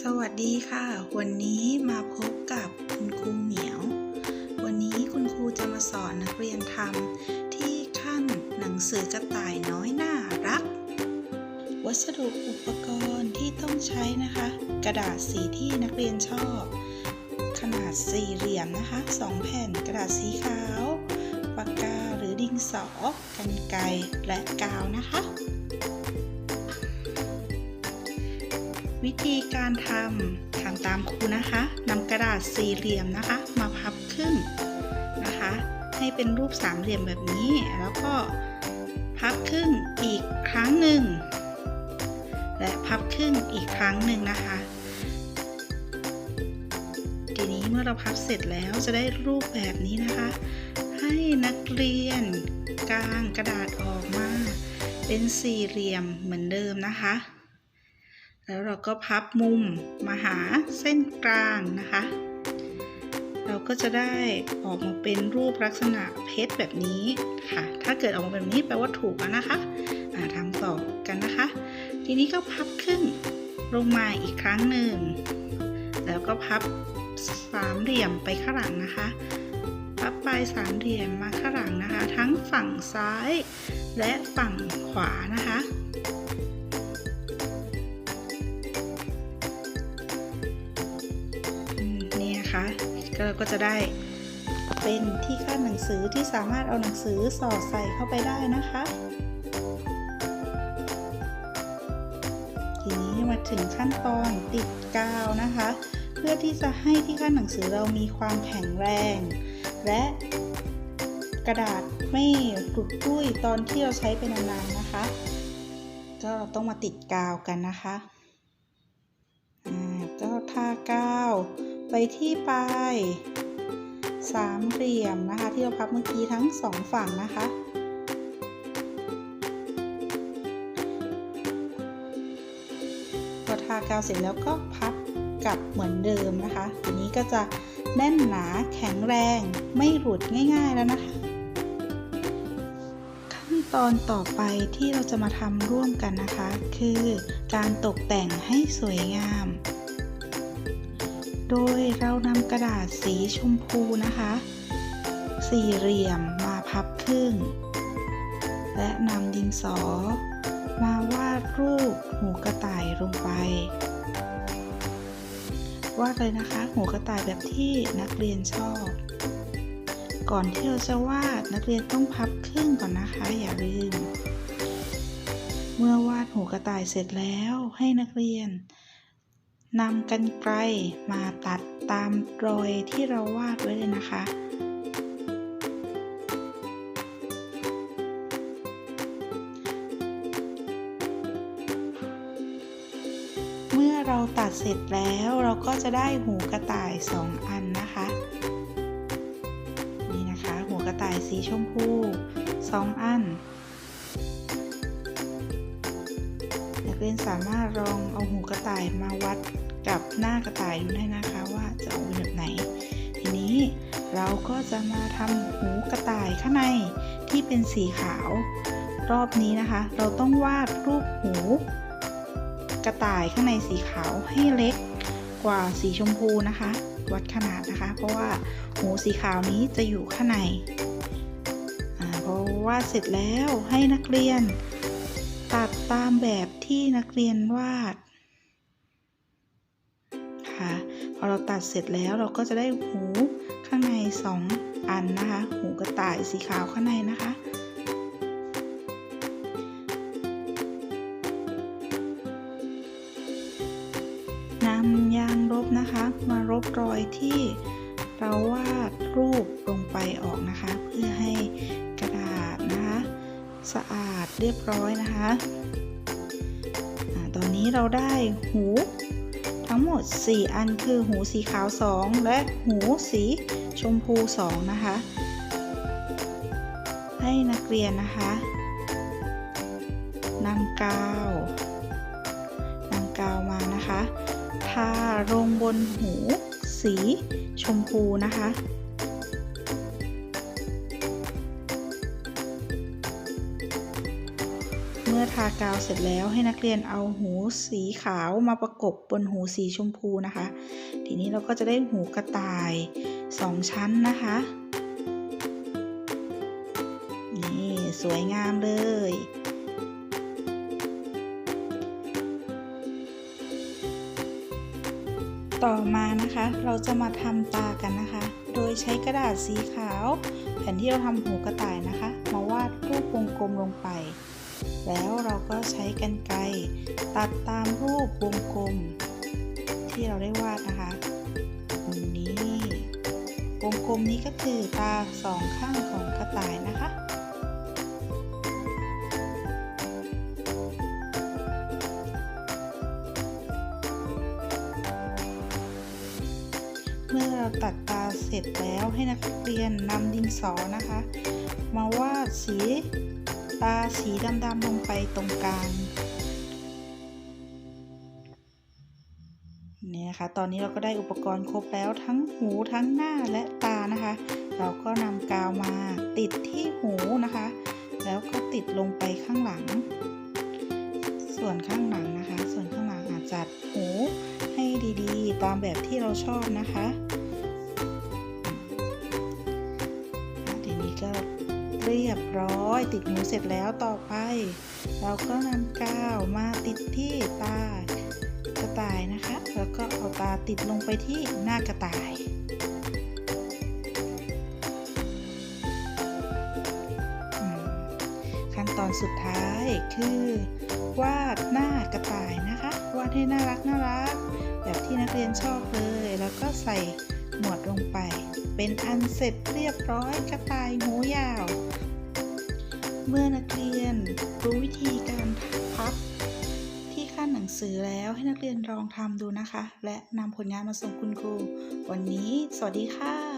สวัสดีค่ะ วันนี้มาพบกับคุณครูเหมียว วันนี้คุณครูจะมาสอนนักเรียนทำที่ขั้นหนังสือกระต่ายน้อยน่ารัก วัสดุอุปกรณ์ที่ต้องใช้นะคะ กระดาษสีที่นักเรียนชอบ ขนาดสี่เหลี่ยมนะคะสองแผ่นกระดาษสีขาว ปากกาหรือดินสอกันไกรและกาวนะคะ วิธีการทำทำตามครูนะคะนำกระดาษสี่เหลี่ยมนะคะ มาพับครึ่งนะคะ ให้เป็นรูปสามเหลี่ยมแบบนี้ แล้วก็พับครึ่งอีกครั้งหนึ่ง และพับครึ่งอีกครั้งหนึ่งนะคะ ทีนี้เมื่อเราพับเสร็จแล้วจะได้รูปแบบนี้นะคะ ให้นักเรียนกางกระดาษออกมา เป็นสี่เหลี่ยมเหมือนเดิมนะคะ แล้วเราก็พับมุมมาหาเส้นกลางนะคะ เราก็จะได้ออกมาเป็นรูปลักษณะเพชรแบบนี้ค่ะ ถ้าเกิดออกมาแบบนี้แปลว่าถูกแล้วนะคะทำต่อกันนะคะ ทีนี้ก็พับครึ่งลงมาอีกครั้งหนึ่ง แล้วก็พับสามเหลี่ยมไปข้างหลังนะคะ พับปลายสามเหลี่ยมมาข้างหลังนะคะ ทั้งฝั่งซ้ายและฝั่งขวานะคะ นะคะก็ก็จะได้เป็นที่ขั้นหนังสือที่สามารถเอาหนังสือสอดใส่เข้าไปได้นะคะ ทีนี้มาถึงขั้นตอนติดกาวนะคะ เพื่อที่จะให้ที่ขั้นหนังสือเรามีความแข็งแรง และกระดาษไม่หลุดตุ้ยตอนที่เราใช้ไปนานๆนะคะ ก็ต้องมาติดกาวกันนะคะ อ่า ก็ทากาว ไปที่ปลายสามเหลี่ยมนะคะ ที่เราพับเมื่อกี้ทั้งสองฝั่งนะคะ พอทากาวเสร็จแล้วก็พับกลับเหมือนเดิมนะคะทีนี้ก็จะแน่นหนาแข็งแรงไม่หลุดง่าย ๆแล้วนะคะ ขั้นตอนต่อไปที่เราจะมาทำร่วมกันนะคะ คือการตกแต่งให้สวยงาม โดยเรานำกระดาษสีชมพูนะคะ สี่เหลี่ยมมาพับครึ่ง และนำดินสอ มาวาดรูปหูกระต่ายลงไป วาดเลยนะคะหูกระต่ายแบบที่นักเรียนชอบ ก่อนที่เราจะวาดนักเรียนต้องพับครึ่งก่อนนะคะอย่าลืม เมื่อวาดหูกระต่ายเสร็จแล้วให้นักเรียน นำกันไกลมาตัดตามรอยที่เราวาดไว้เลยนะคะ เมื่อเราตัดเสร็จแล้วเราก็จะได้หูกระต่าย 2 อันนะคะ นี่นะคะ หูกระต่ายสีชมพู 2 อันนักเรียนสามารถลองเอาหูกระต่ายมาวัด กับหน้ากระต่ายดูได้นะคะว่าจะออกแบบไหน ทีนี้เราก็จะมาทำหูกระต่ายข้างในที่เป็นสีขาว รอบนี้นะคะ เราต้องวาดรูปหู กระต่ายข้างในสีขาวให้เล็กกว่าสีชมพูนะคะ วัดขนาดนะคะ เพราะว่าหูสีขาวนี้จะอยู่ข้างในอาพอวาดเสร็จแล้วให้นักเรียน ตัดตามแบบที่นักเรียนวาด คะ พอเราตัดเสร็จแล้วเราก็จะได้หูข้างในสองอันนะคะ หูกระต่ายสีขาวข้างในนะคะนำยางลบนะคะ มาลบรอยที่เราวาดรูปลงไปออกนะคะ เพื่อให้กระดาษนะคะ สะอาดเรียบร้อยนะคะตอนนี้เราได้หู ทั้งหมด 4 อันคือหูสีขาว 2 และหูสีชมพู 2 นะคะ ให้นักเรียนนะคะนำกาวนำกาวมานะคะทาลงบนหูสีชมพูนะคะ มื่อทากาวเสร็จแล้วให้นักเรียนเอาหูสีขาวมาประกบบนหูสีชมพูนะคะ ทีนี้เราก็จะได้หูกระต่ายสองชั้นนะคะ นี่สวยงามเลยต่อมานะคะเราจะมาทำตากันนะคะ โดยใช้กระดาษสีขาว แผ่นที่เราทำหูกระต่ายนะคะ มาวาดรูปวงกลมลงไป แล้วเราก็ใช้กันไกรตัดตามรูปวงกลม ที่เราได้วาดนะคะนี่วงกลมนี้ก็คือตาสองข้างของกระต่ายนะคะเมื่อเราตัดตาเสร็จแล้วให้นักเรียนนำดินสอนะคะ มาวาดสี ตาสีดำๆลงไปตรงกลางเนี่ยนะคะ ตอนนี้เราก็ได้อุปกรณ์ครบแล้วทั้งหูทั้งหน้าและตานะคะ เราก็นำกาวมาติดที่หูนะคะ แล้วก็ติดลงไปข้างหลัง ส่วนข้างหลังนะคะ ส่วนข้างหลังอาจจัดหูให้ดีๆ ตามแบบที่เราชอบนะคะ ร้อย ติดหูเสร็จแล้วต่อไป เราก็นำกาวมาติดที่ตากระต่ายนะคะ แล้วก็เอาตาติดลงไปที่หน้ากระต่ายขั้นตอนสุดท้ายคือ วาดหน้ากระต่ายนะคะ วาดให้น่ารักน่ารัก แบบที่นักเรียนชอบเลย แล้วก็ใส่หมวดลงไป เป็นอันเสร็จเรียบร้อยกระต่ายหูยาว เมื่อนักเรียนรู้วิธีการพับที่ขั้นหนังสือแล้วให้นักเรียนลองทำดูนะคะ และนำผลงานมาส่งคุณครู วันนี้ สวัสดีค่ะ